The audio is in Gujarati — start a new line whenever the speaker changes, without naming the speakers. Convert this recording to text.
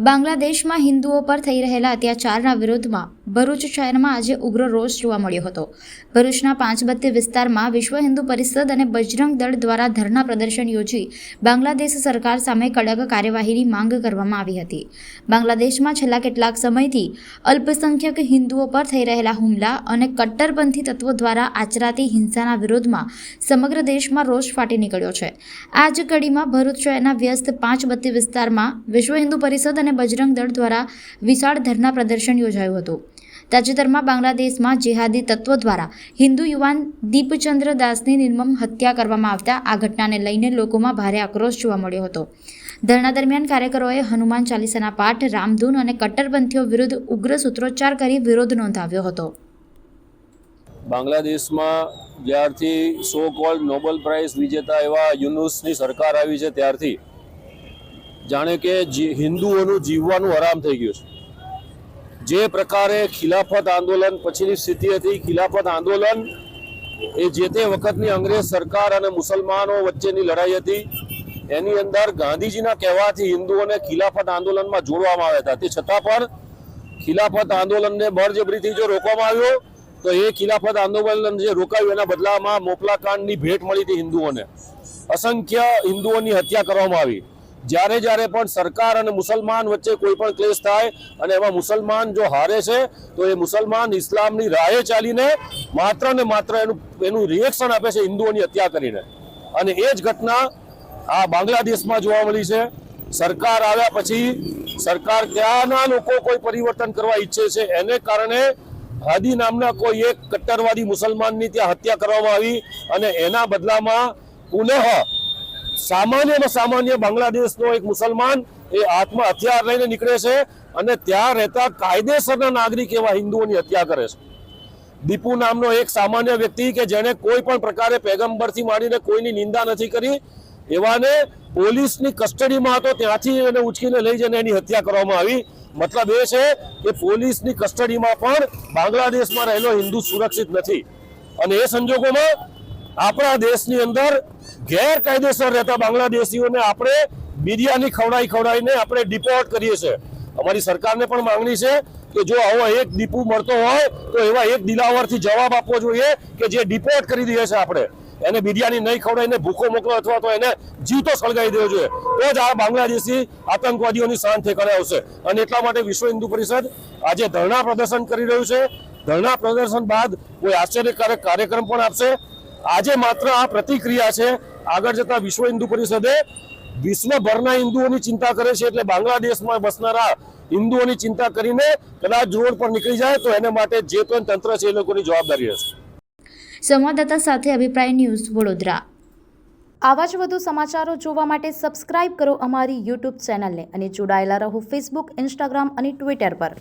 બાંગ્લાદેશમાં હિન્દુઓ પર થઈ રહેલા અત્યાચારના વિરોધમાં ભરૂચ શહેરમાં આજે ઉગ્ર રોષ જોવા મળ્યો હતો. ભરૂચના પાંચબત્તી વિસ્તારમાં વિશ્વ હિન્દુ પરિષદ અને બજરંગ દળ દ્વારા ધરના પ્રદર્શન યોજી બાંગ્લાદેશ સરકાર સામે કડક કાર્યવાહીની માંગ કરવામાં આવી હતી. બાંગ્લાદેશમાં છેલ્લા કેટલાક સમયથી અલ્પસંખ્યક હિન્દુઓ પર થઈ રહેલા હુમલા અને કટ્ટરપંથી તત્વો દ્વારા આચરાતી હિંસાના વિરોધમાં સમગ્ર દેશમાં રોષ ફાટી નીકળ્યો છે. આ જ કડીમાં ભરૂચ શહેરના વ્યસ્ત પાંચ બત્તી વિસ્તારમાં વિશ્વ હિન્દુ પરિષદ અને બજરંગ દળ દ્વારા વિશાળ ધરના પ્રદર્શન યોજાયું હતું. તાજેતરમાં બાંગ્લાદેશમાં જેહાદી તત્વો દ્વારા હિન્દુ યુવાન દીપચંદ્ર દાસની નિર્મમ હત્યા કરવામાં આવતા આ ઘટનાને લઈને લોકોમાં ભારે આક્રોશ જોવા મળ્યો હતો. ધરણા દરમિયાન કાર્યકરોએ હનુમાન ચાલીસાના પાઠ, રામધૂન અને કટ્ટરપંથીઓ વિરુદ્ધ ઉગ્ર સૂત્રોચ્ચાર કરી વિરોધ નોંધાવ્યો હતો.
બાંગ્લાદેશમાં જ્યારથી સો કોલ્ડ નોબેલ પ્રાઇઝ વિજેતા એવા યુનુસની સરકાર આવી છે, ત્યારથી જાણે કે હિન્દુઓનું જીવવાનું આરામ થઈ ગયું છે. જે પ્રકારે ખિલાફત આંદોલન, પછીની સ્થિતિ હતી, ખિલાફત આંદોલન એ જે તે વખતની અંગ્રેજ સરકાર અને મુસલમાનો વચ્ચેની લડાઈ હતી. એની અંદર ગાંધીજીના કહેવાથી હિન્દુઓને ખિલાફત આંદોલનમાં જોડવામાં આવ્યા હતા. તે છતાં પણ ખિલાફત આંદોલનને બળજબરીથી જો રોકવામાં આવ્યો, તો એ ખિલાફત આંદોલન જે રોકાયું, એના બદલામાં મોપલાકાંડની ભેટ મળી હતી હિન્દુઓને. અસંખ્ય હિન્દુઓની હત્યા કરવામાં આવી. જ્યારે જ્યારે પણ સરકાર અને મુસલમાન વચ્ચે કોઈ પણ ક્લેશ થાય અને એમાં મુસલમાન જો હારે છે, તો એ મુસલમાન ઇસ્લામની રાહે ચાલીને માત્ર ને માત્ર એનું એનું રિએક્શન આપે છે હિન્દુઓની હત્યા કરીને. અને એ જ ઘટના આ બાંગ્લાદેશમાં જોવા મળી છે. સરકાર આવ્યા પછી સરકાર ત્યાંના લોકો કોઈ પરિવર્તન કરવા ઈચ્છે છે. એને કારણે હાદી નામના કોઈ એક કટ્ટરવાદી મુસલમાનની ત્યાં હત્યા કરવામાં આવી અને એના બદલામાં પુનઃ સામાન્યમાં સામાન્ય બાંગ્લાદેશનો એક મુસલમાન એ હાથમાં હથિયાર લઈને નીકળે છે અને ત્યાં રહેતા કાયદેસરના નાગરિક એવા હિન્દુઓની હત્યા કરે છે. દીપુ નામનો એક સામાન્ય વ્યક્તિ કે જેને કોઈ પણ પ્રકારે પેગમ્બરથી માંડીને કોઈની નિંદા નથી કરી, એવાને પોલીસની કસ્ટડીમાં હતો, ત્યાંથી એને ઉચકીને લઈ જઈને એની હત્યા કરવામાં આવી. મતલબ એ છે કે પોલીસની કસ્ટડીમાં પણ બાંગ્લાદેશમાં રહેલો હિન્દુ સુરક્ષિત નથી. અને એ સંજોગોમાં આપણા દેશની અંદર ગેરકાયદેસર રહેતા બાંગ્લાદેશીઓને આપણે મીડિયાની ખવડાવી ખવડાવીને આપણે ડિપોર્ટ કરીએ છીએ. અમારી સરકારને પણ માંગણી છે કે જો આવો એક દીપુ મળતો હોય તો એવા એક દિલાવરથી જવાબ આપવો જોઈએ કે જે ડિપોર્ટ કરી દઈએ છે આપણે. એને બિરયાની નહીં ખવડાવીને ભૂખો મોકલો અથવા તો એને જીવતો સળગાવી દેવો જોઈએ. તો જ આ બાંગ્લાદેશી આતંકવાદીઓની શાંત ઠેકાણે આવશે. અને એટલા માટે વિશ્વ હિન્દુ પરિષદ આજે ધરણા પ્રદર્શન કરી રહ્યું છે. ધરણા પ્રદર્શન બાદ કોઈ આશ્ચર્યકારક કાર્યક્રમ પણ આપશે. આજે માત્ર આ પ્રતિક્રિયા છે. આગળ જતા વિશ્વ હિન્દુ પરિષદે વિશ્વભરના હિન્દુઓની ચિંતા કરે છે એટલે બાંગ્લાદેશમાં બસનારા હિન્દુઓની ચિંતા કરીને કદાચ રોડ પર નીકળી જાય તો એને માટે જે પણ તંત્ર છે એ લોકોની જવાબદારી હશે
સંવાદદાતા સાથે અભિપ્રાય ન્યૂઝ વડોદરા.
આવા જ વધુ સમાચારો જોવા માટે સબસ્ક્રાઇબ કરો અમારી યુટ્યુબ ચેનલને અને જોડાયેલા રહો ફેસબુક ઇન્સ્ટાગ્રામ અને ટ્વિટર પર.